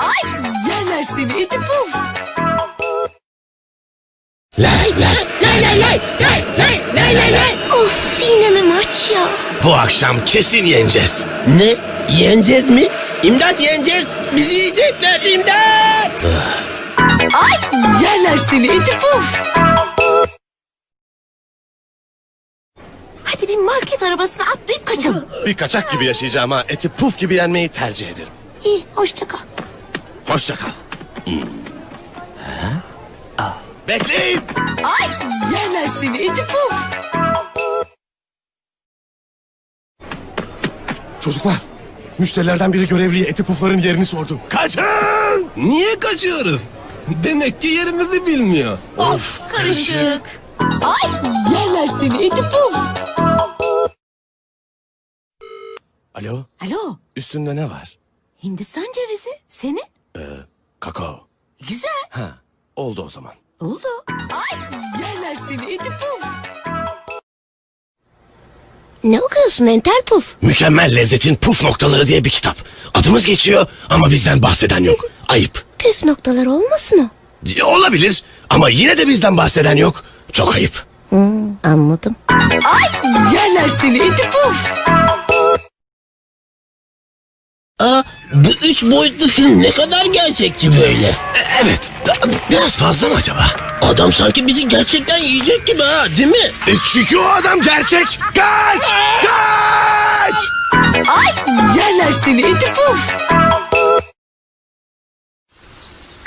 Ay yerler seni iti puf. Lay lay lay lay lay lay lay lay lay lay. Of yine mi maç ya? Bu akşam kesin yeneceğiz. Ne? Yeneceğiz mi? İmdat yeneceğiz. Bizi yiyecekler yerler seni iti puf. Hadi bir market arabasına atlayıp kaçalım. Bir kaçak gibi yaşayacağım ha. Eti puf gibi yenmeyi tercih ederim. İyi hoşça kal. Hoşça kal. Bekleyin. Ay yerler seni iti puf. Çocuklar, müşterilerden biri görevliye eti pufların yerini sordu. Kaçın! Niye kaçıyoruz? Demek ki yerimizi bilmiyor. Of karışık. Ay yerler seni iti puf. Alo, Alo üstünde ne var? Hindistan cevizi senin. Kakao. Güzel Ha, oldu o zaman. oldu. Ay yerler seni iti puf. Ne okuyorsun entel puf? Mükemmel lezzetin puf noktaları diye bir kitap. Adımız geçiyor ama bizden bahseden yok. Ayıp. Püf noktalar olmasın o. Ya, Olabilir ama yine de bizden bahseden yok. Çok ayıp. Hmm, anladım. Ay yerler seni iti puf. Aa, bu üç boyutlu film ne kadar gerçekçi böyle. evet. da- biraz fazla mı acaba? Adam sanki bizi gerçekten yiyecek gibi ha değil mi? E, çünkü o adam gerçek. Kaç! Kaç! Ay yerler seni iti puf.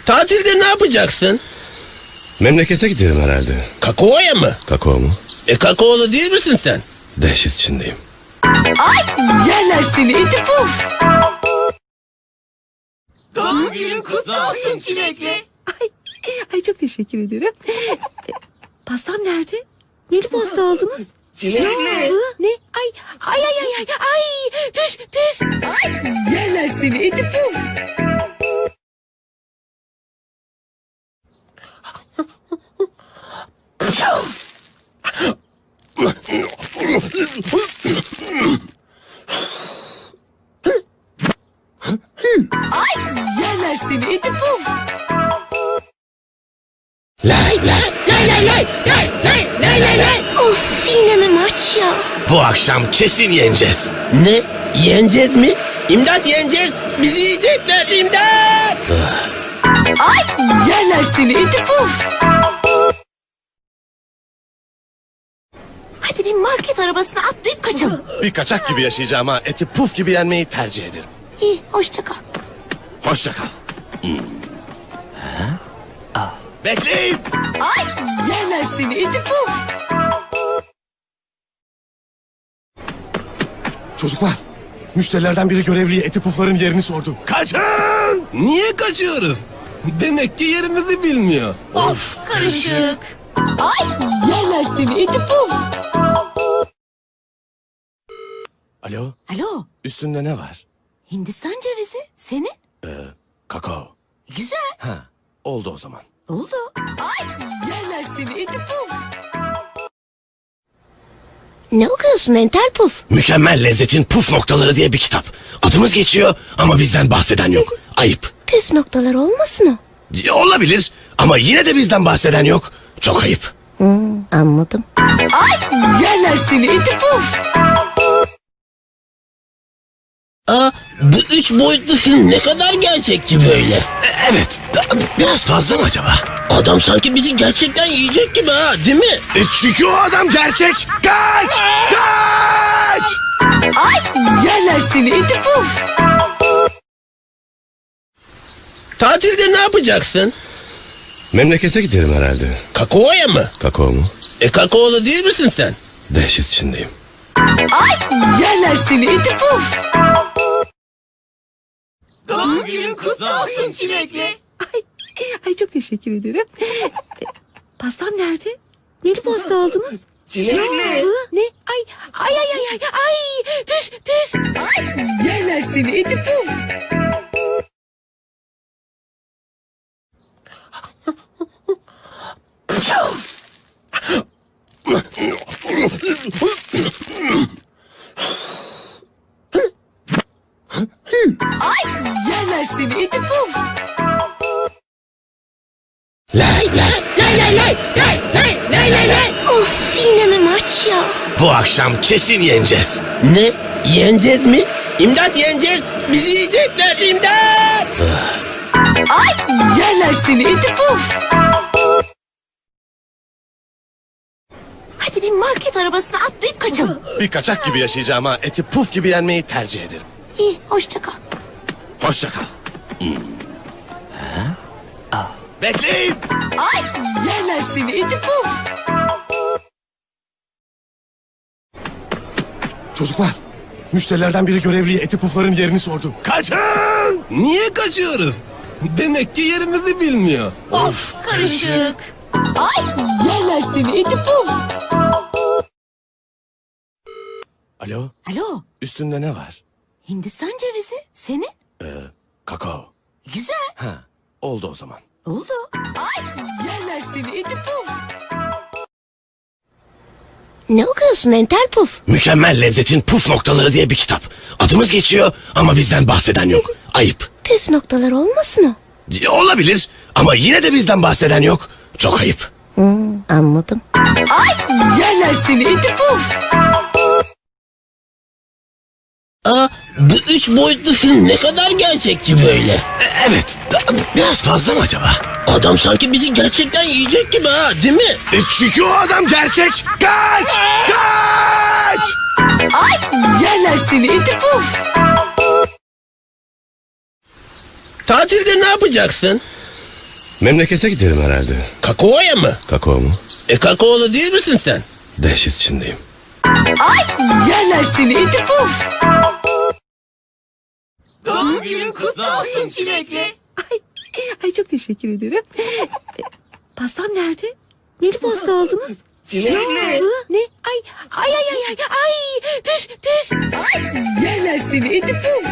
Tatilde ne yapacaksın? Memlekete giderim herhalde. Kakao'ya mı? Kakao mu? E kakaolu değil misin sen? Dehşet içindeyim. Ay yerler seni iti puf. Doğum günün kutlu olsun çilekli. Ay, ay çok teşekkür ederim. E, Pastam nerede? Neli pasta aldınız? Çilekli. Ne? Ay, ay, ay, ay, ay, ay, püf, püf. Ay yerler seni iti puf. Ay yerler seni iti puf. Lay lay lay lay lay lay lay lay lay lay. Of yine mi maç ya? Bu akşam kesin yeneceğiz. Ne? Yeneceğiz mi? İmdat yeneceğiz. Bizi yiyecekler imdat. Ay yerler seni iti puf. Arabasına atlayıp kaçalım. Bir kaçak gibi yaşayacağım ha. Eti puf gibi yenmeyi tercih ederim. İyi hoşça kal. Hoşça kal. Bekleyin. Ay yerler seni iti puf. Çocuklar, müşterilerden biri görevliye eti pufların yerini sordu. Kaçın! Niye kaçıyoruz? Demek ki yerimizi bilmiyor. Of karışık. Ay yerler seni iti puf. Alo, Alo üstünde ne var? Hindistan cevizi senin. Kakao. Güzel Ha, oldu o zaman. oldu. Ay yerler seni iti puf. Ne okuyorsun entel puf? Mükemmel lezzetin puf noktaları diye bir kitap. Adımız geçiyor ama bizden bahseden yok. Ayıp. Püf noktalar olmasın o. Olabilir ama yine de bizden bahseden yok. Çok ayıp. Hmm, anladım. Ay yerler seni iti puf. Aa, bu üç boyutlu film ne kadar gerçekçi böyle. E, evet. biraz fazla mı acaba? Adam sanki bizi gerçekten yiyecek gibi ha değil mi? E, çünkü o adam gerçek. Kaç! Kaç! Ay yerler seni iti puf. Tatilde ne yapacaksın? Memlekete giderim herhalde. Kakao'ya mı? Kakao mu? E kakaolu değil misin sen? Dehşet içindeyim. Ay yerler seni iti puf. Doğum günün kutlu olsun çilekli. Ay, ay çok teşekkür ederim. E, Pastam nerede? Neli pasta aldınız? Çilekli. Hı, ne? Ay, ay, ay, ay, ay, ay, püf, püf. Ay yerler seni iti puf. Seni iti puf. Lay lay lay lay lay lay lay lay lay lay. Of yine mi maç ya? Bu akşam kesin yeneceğiz. Ne? Yeneceğiz mi? İmdat yeneceğiz. Bizi yiyecekler imdat. Ay yerler seni iti puf. Hadi bir market arabasına atlayıp kaçalım. Bir kaçak gibi yaşayacağım ha. Eti puf gibi yenmeyi tercih ederim. İyi hoşça kal. Hoşça kal. Bekleyin. Ay yerler seni iti puf. Çocuklar. Müşterilerden biri görevliye eti pufların yerini sordu. Kaçın! Niye kaçıyoruz? Demek ki yerimizi bilmiyor. Of karışık. Ay yerler seni iti puf. Alo, Alo üstünde ne var? Hindistan cevizi senin. Kakao. Güzel Ha, oldu o zaman. oldu. Ay yerler seni iti puf. Ne okuyorsun entel puf? Mükemmel lezzetin puf noktaları diye bir kitap. Adımız geçiyor ama bizden bahseden yok. Ayıp. Püf noktalar olmasın o. Olabilir ama yine de bizden bahseden yok. Çok ayıp. Hmm, anladım. Ay yerler seni iti puf. Aa, bu üç boyutlu film ne kadar gerçekçi böyle. E, evet. Biraz fazla mı acaba? Adam sanki bizi gerçekten yiyecek gibi ha değil mi? E, çünkü o adam gerçek. Kaç! Kaç! Ay yerler seni iti puf. Tatilde ne yapacaksın? Memlekete giderim herhalde. Kakao'ya mı? Kakao mu? E kakaolu değil misin sen? Dehşet içindeyim. Ay yerler seni iti puf. Doğum günün kutlu olsun çilekli. Ay, ay çok teşekkür ederim. Pastam nerede? Neli pasta aldınız? Çilekli. Ne? Ay, ay, ay, ay, ay, ay, püf, püf. Ay yerler seni iti puf.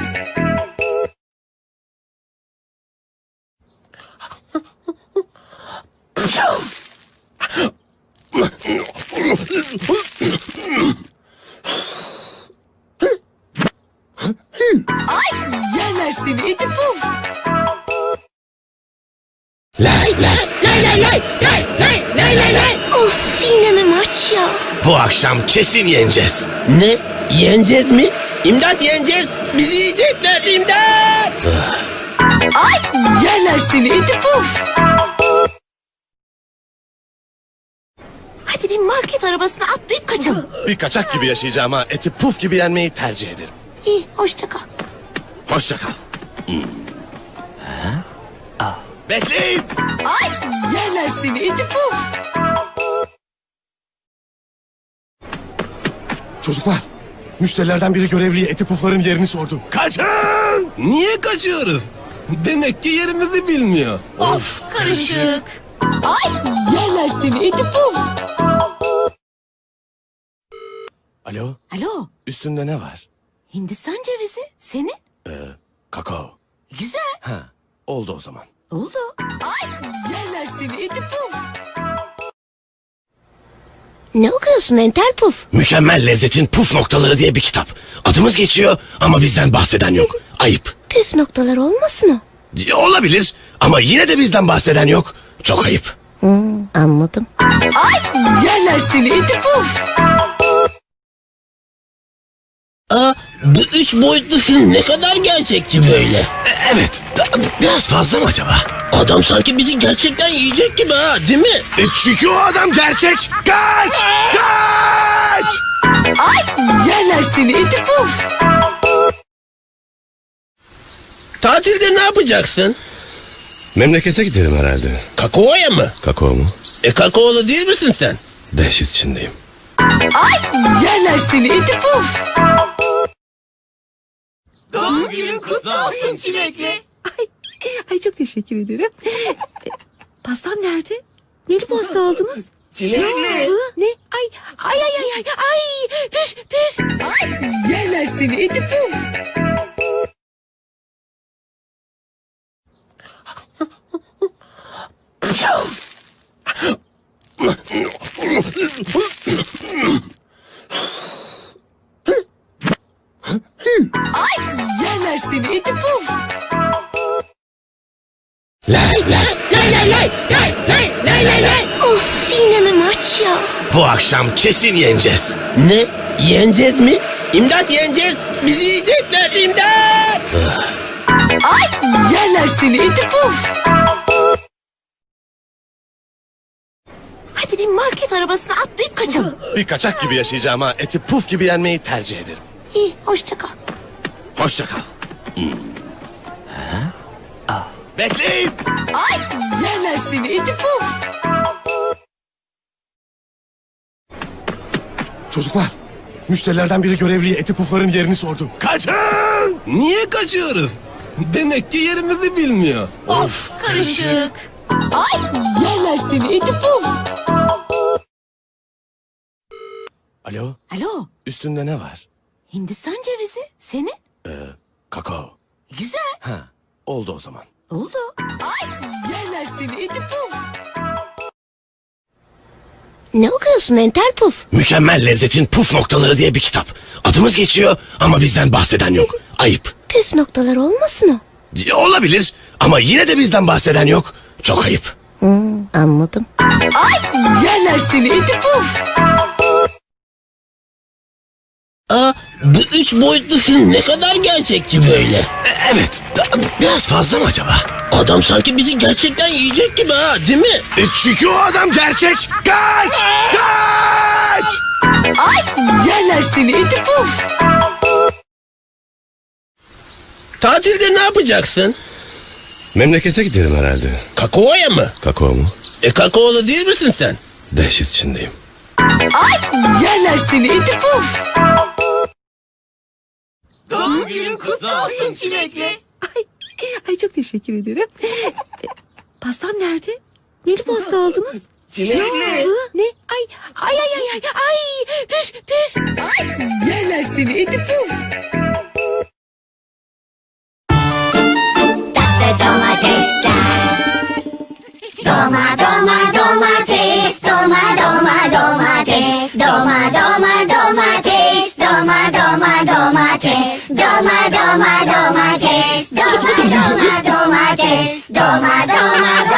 Ay yerler seni iti puf. Lay lay lay lay lay lay lay lay lay lay. Of yine mi maç ya? Bu akşam kesin yeneceğiz. Ne? Yeneceğiz mi? İmdat yeneceğiz. Bizi yiyecekler imdat. Ay yerler seni iti puf. Hadi bir market arabasına atlayıp kaçalım. Bir kaçak gibi yaşayacağım ha. Eti puf gibi yenmeyi tercih ederim. İyi hoşça kal. Hoşça kal. Bekleyin. Ay yerler seni iti puf. Çocuklar. Müşterilerden biri görevliye eti pufların yerini sordu. Kaçın! Niye kaçıyoruz? Demek ki yerimizi bilmiyor. Of karışık. Ay yerler seni iti puf. Alo, Alo üstünde ne var? Hindistan cevizi senin. Kakao. Güzel Ha, oldu o zaman. oldu. Ay yerler seni iti puf. Ne okuyorsun entel puf? Mükemmel lezzetin puf noktaları diye bir kitap. Adımız geçiyor ama bizden bahseden yok. Ayıp. Püf noktalar olmasın o. Olabilir ama yine de bizden bahseden yok. Çok ayıp. Hmm, anladım. Ay yerler seni iti puf. Aa, bu üç boyutlu film ne kadar gerçekçi böyle. E, evet. da- biraz fazla mı acaba? Adam sanki bizi gerçekten yiyecek gibi ha değil mi? E, çünkü o adam gerçek. Kaç! Kaç! Ay yerler seni iti puf. Tatilde ne yapacaksın? Memlekete giderim herhalde. Kakao'ya mı? Kakao mu? E kakaolu değil misin sen? Dehşet içindeyim. Ay yerler seni iti puf. Doğum günün kutlu olsun çilekli. Ay, ay çok teşekkür ederim. Pastam nerede? Neli pasta aldınız? Çilekli. Hı, Ne? Ay, ay, ay, ay, ay, ay, püf, püf. Ay yerler seni Ay yerler seni iti puf. Lay lay lay lay lay lay lay lay lay lay. Of yine mi maç ya? Bu akşam kesin yeneceğiz. Ne? Yeneceğiz mi? İmdat yeneceğiz. Bizi yiyecekler imdat. Ay yerler seni iti puf. Hadi bir market arabasına atlayıp kaçalım. Bir kaçak gibi yaşayacağım ha. Eti puf gibi yenmeyi tercih ederim. İyi hoşça kal. Hoşça kal. Bekleyin. Ay yerler seni iti puf. Çocuklar, müşterilerden biri görevliye eti pufların yerini sordu. Kaçın! Niye kaçıyoruz? Demek ki yerimizi bilmiyor. Of karışık. Ay yerler seni iti puf. Alo, Alo üstünde ne var? Hindistan cevizi senin. Kakao. Güzel Ha, oldu o zaman. oldu. Ay yerler seni iti puf. Ne okuyorsun entel puf? Mükemmel lezzetin puf noktaları diye bir kitap. Adımız geçiyor ama bizden bahseden yok. Ayıp. Püf noktaları olmasın o. Ya, Olabilir ama yine de bizden bahseden yok. Çok ayıp. Hmm, anladım. Ay yerler seni iti puf. Aa, bu üç boyutlu film ne kadar gerçekçi böyle. evet, biraz fazla mı acaba? Adam sanki bizi gerçekten yiyecek gibi ha, değil mi? E, çünkü o adam gerçek. Kaç! Kaç! Ay yerler seni iti puf. Tatilde ne yapacaksın? Memlekete giderim herhalde. Kakao'ya mı? Kakao mu? E kakaolu değil misin sen? Dehşet içindeyim. Ay yerler seni iti puf. Doğum günün kutlu olsun çilekli. Ay, ay çok teşekkür ederim. E, Pastam nerede? Neli pasta aldınız? Çilekli. Ne? Ay, ay, ay, ay, ay, ay, püf, püf. Ay yerler seni iti puf. Tatlı domatesler. Doma doma domates, doma doma domates, doma doma domates, doma doma domates, doma doma domates, doma doma domates, doma doma domates,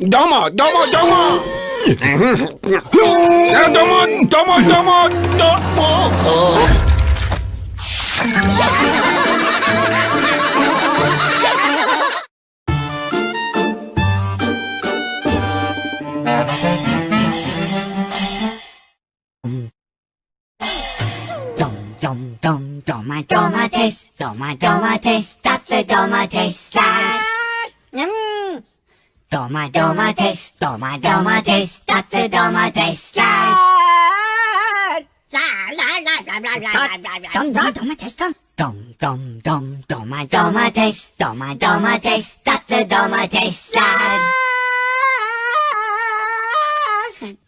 どうもどうもどうもどうもどうもどうもどうもどうも dom dom doma domates, doma domates, tatlı domatesler. Hmm. Doma domates, doma domates, tatlı domatesler. Dom dom domates dom. Dom dom dom doma domates, doma domates, tatlı domatesler.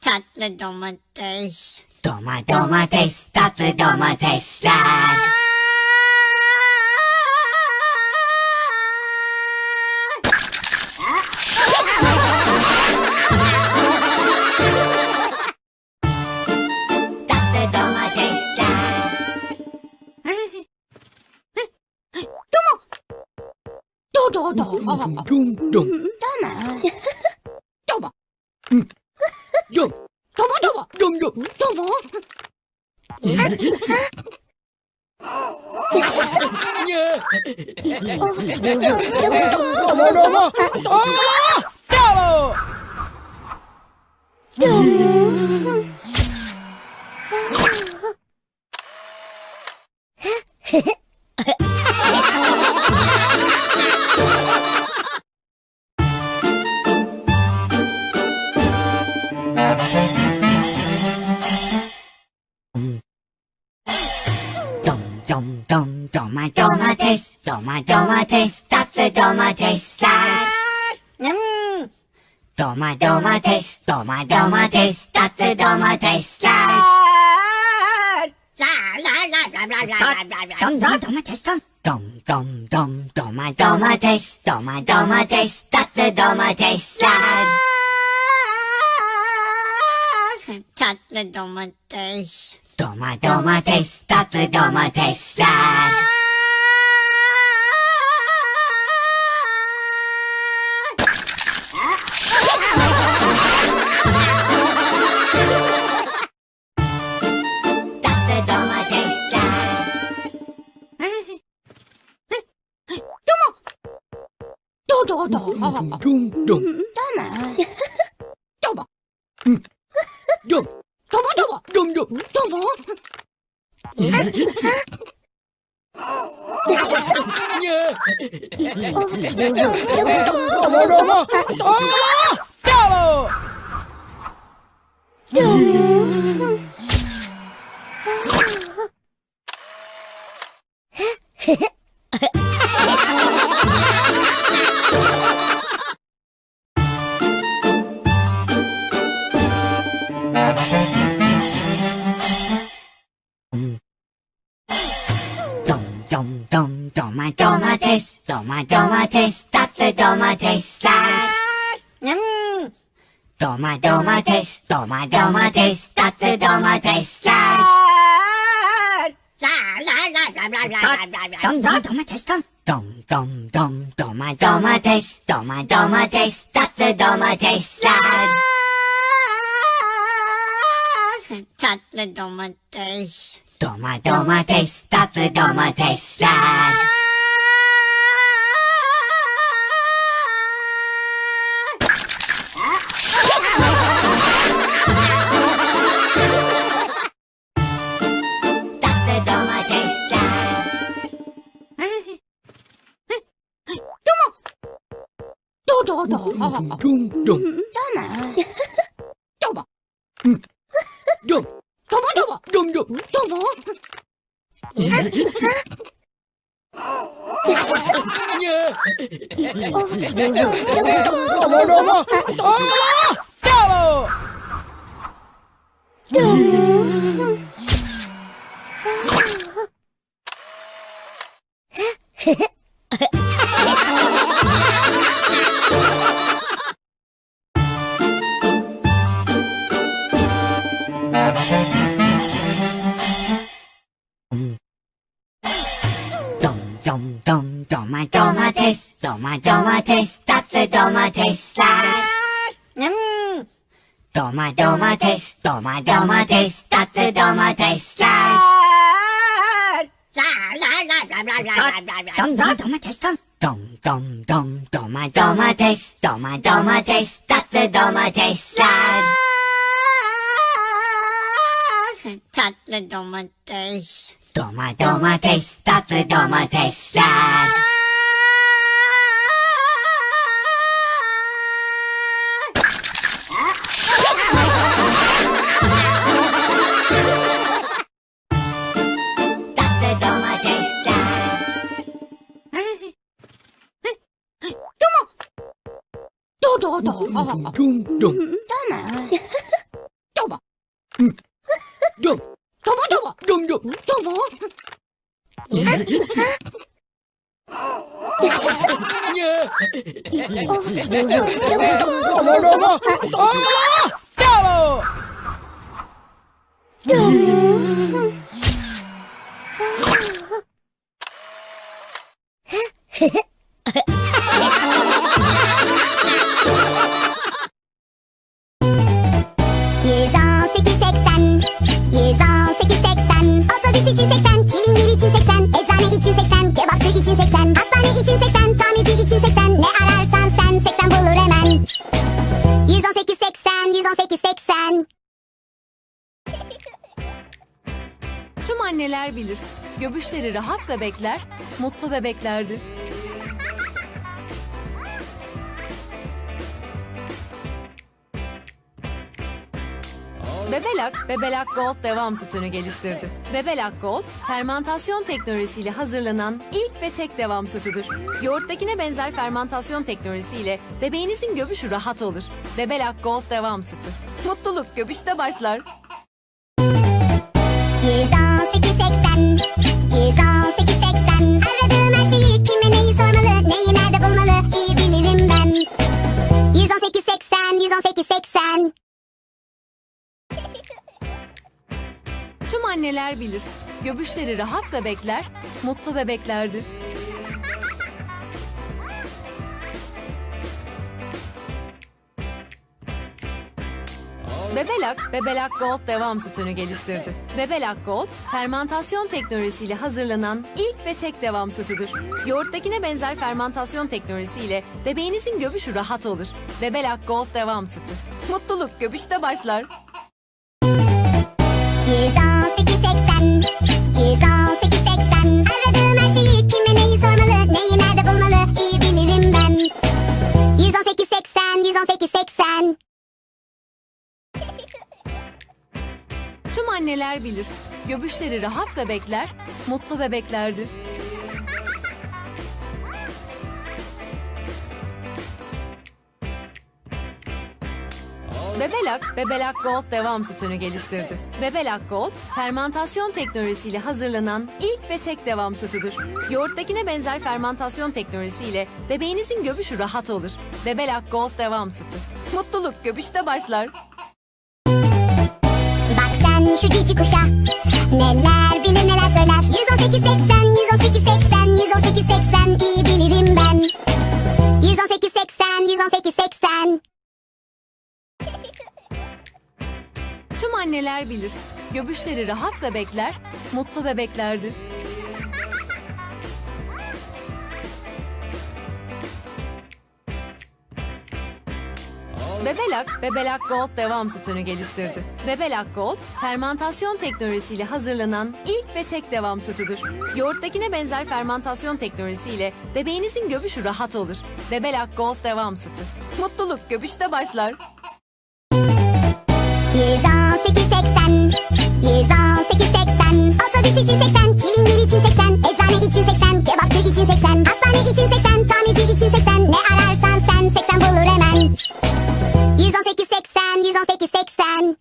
Tatlı domates. Doma domates, tatlı domatesler. 도도도. 좀 도마. 도마. 좀. 도마 도마. 좀 좀. 도마. 도마 도마. 도마. 도마. Doma domates, doma domates, tatlı domatesler. Dom dom domates dom. Dom dom dom doma domates, doma domates, tatlı domatesler. Tatlı domates. Doma domates, tatlı domatesler. 운동 운동 잠아 잠아 잠 잠아 잠아 잠아 잠아 잠아 잠아 잠아 잠아 doma domates, tatlı domatesler. Hmm. Doma domates, doma domates, tatlı domatesler. Dom dom domates dom. Dom dom dom doma domates, doma domates, tatlı domatesler. Tatlı domates. Doma domates, tatlı domatesler. 나가다. 둥둥. 떠나. 떠봐. 둥. 떠봐 떠봐. 둥둥. 떠봐. 떠봐 떠봐. 떠봐. 떠봐. Doma domates, tatlı domatesler. Hmm. Doma domates, doma domates, tatlı domatesler. Dom dom domates dom. Dom dom dom doma domates, doma domates, tatlı domatesler. Tatlı domates. Doma domates, tatlı domatesler. 둥둥둥 떠마 떠마 둥 떠마 떠마 둥둥 떠마 떠마 떠마 떠마 떠마 Göbüşleri rahat bebekler, mutlu bebeklerdir. Bebelak, Bebelak Gold devam sütünü geliştirdi. Bebelak Gold, fermentasyon teknolojisiyle hazırlanan ilk ve tek devam sütüdür. Yoğurttakine benzer fermentasyon teknolojisiyle bebeğinizin göbüşü rahat olur. Bebelak Gold devam sütü. Mutluluk göbüşte başlar. 118 80 118 80 Aradığım her şeyi kime neyi sormalı Neyi nerede bulmalı iyi bilirim ben 118 80 118 80 Tüm anneler bilir. Göbüşleri rahat bebekler, mutlu bebeklerdir. Bebelak, Bebelak Gold devam sütünü geliştirdi. Bebelak Gold, fermentasyon teknolojisiyle hazırlanan ilk ve tek devam sütüdür. Yoğurttakine benzer fermentasyon teknolojisiyle bebeğinizin göbüşü rahat olur. Bebelak Gold devam sütü. Mutluluk göbüşte başlar. 118 80 118 80 Aradığım her şeyi kime neyi sormalı Neyi nerede bulmalı iyi bilirim ben 118 80 Tüm anneler bilir. Göbüşleri rahat bebekler, mutlu bebeklerdir. Bebelak, Bebelak Gold devam sütünü geliştirdi. Bebelak Gold, fermentasyon teknolojisiyle hazırlanan ilk ve tek devam sütüdür. Yoğurttakine benzer fermentasyon teknolojisiyle bebeğinizin göbüşü rahat olur. Bebelak Gold devam sütü. Mutluluk göbüşte başlar. Şu cici kuşa Neler bilir neler söyler 118 80 118 80 118 80 iyi bilirim ben 118 80 118 80 Tüm anneler bilir. Göbüşleri rahat bebekler, mutlu bebeklerdir. Bebelak, Bebelak Gold devam sütünü geliştirdi. Bebelak Gold, fermentasyon teknolojisiyle hazırlanan ilk ve tek devam sütüdür. Yoğurttakine benzer fermentasyon teknolojisiyle bebeğinizin göbüşü rahat olur. Bebelak Gold devam sütü. Mutluluk göbüşte başlar. 118 80 118 80 Otobüs için 80 Çilingir için 80 Eczane için 80 Kebapçı için 80 Hastane için 80 Tamirci için 80 118 80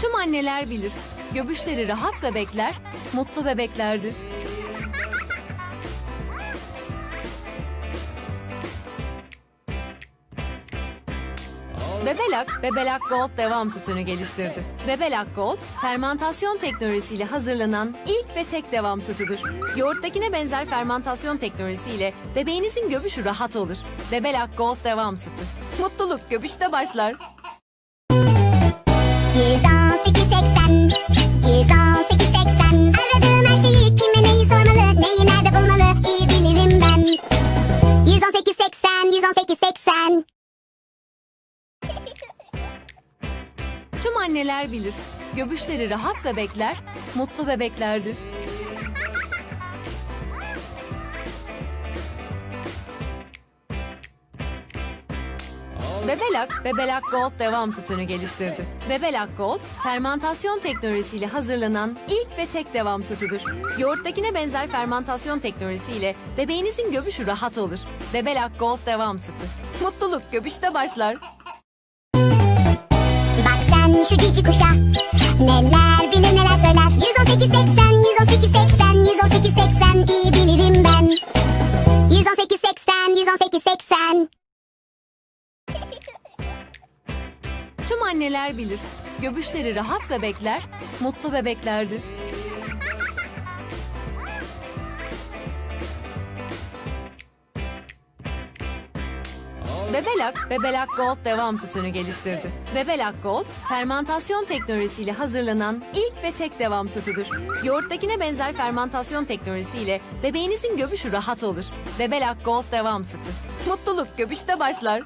Tüm anneler bilir. Göbüşleri rahat bebekler, mutlu bebeklerdir. Bebelak, Bebelak Gold devam sütünü geliştirdi. Bebelak Gold, fermentasyon teknolojisiyle hazırlanan ilk ve tek devam sütüdür. Yoğurttakine benzer fermentasyon teknolojisiyle bebeğinizin göbüşü rahat olur. Bebelak Gold devam sütü. Mutluluk göbüşte başlar. 118 80 118 80 Aradığım her şeyi kime neyi sormalı Neyi nerede bulmalı iyi bilirim ben 118 80 Tüm anneler bilir. Göbüşleri rahat bebekler, mutlu bebeklerdir. Bebelak, Bebelak Gold devam sütünü geliştirdi. Bebelak Gold, fermentasyon teknolojisiyle hazırlanan ilk ve tek devam sütüdür. Yoğurttakine benzer fermentasyon teknolojisiyle bebeğinizin göbüşü rahat olur. Bebelak Gold devam sütü. Mutluluk göbüşte başlar. Şu cici kuşa. Neler bilir neler söyler. 118 80 118 80 118 80 iyi bilirim ben. 118 80 118 80 Tüm anneler bilir. Göbüşleri rahat bebekler, mutlu bebeklerdir. Bebelak, Bebelak Gold devam sütünü geliştirdi. Bebelak Gold, fermentasyon teknolojisiyle hazırlanan ilk ve tek devam sütüdür. Yoğurttakine benzer fermentasyon teknolojisiyle bebeğinizin göbüşü rahat olur. Bebelak Gold devam sütü. Mutluluk göbüşte başlar.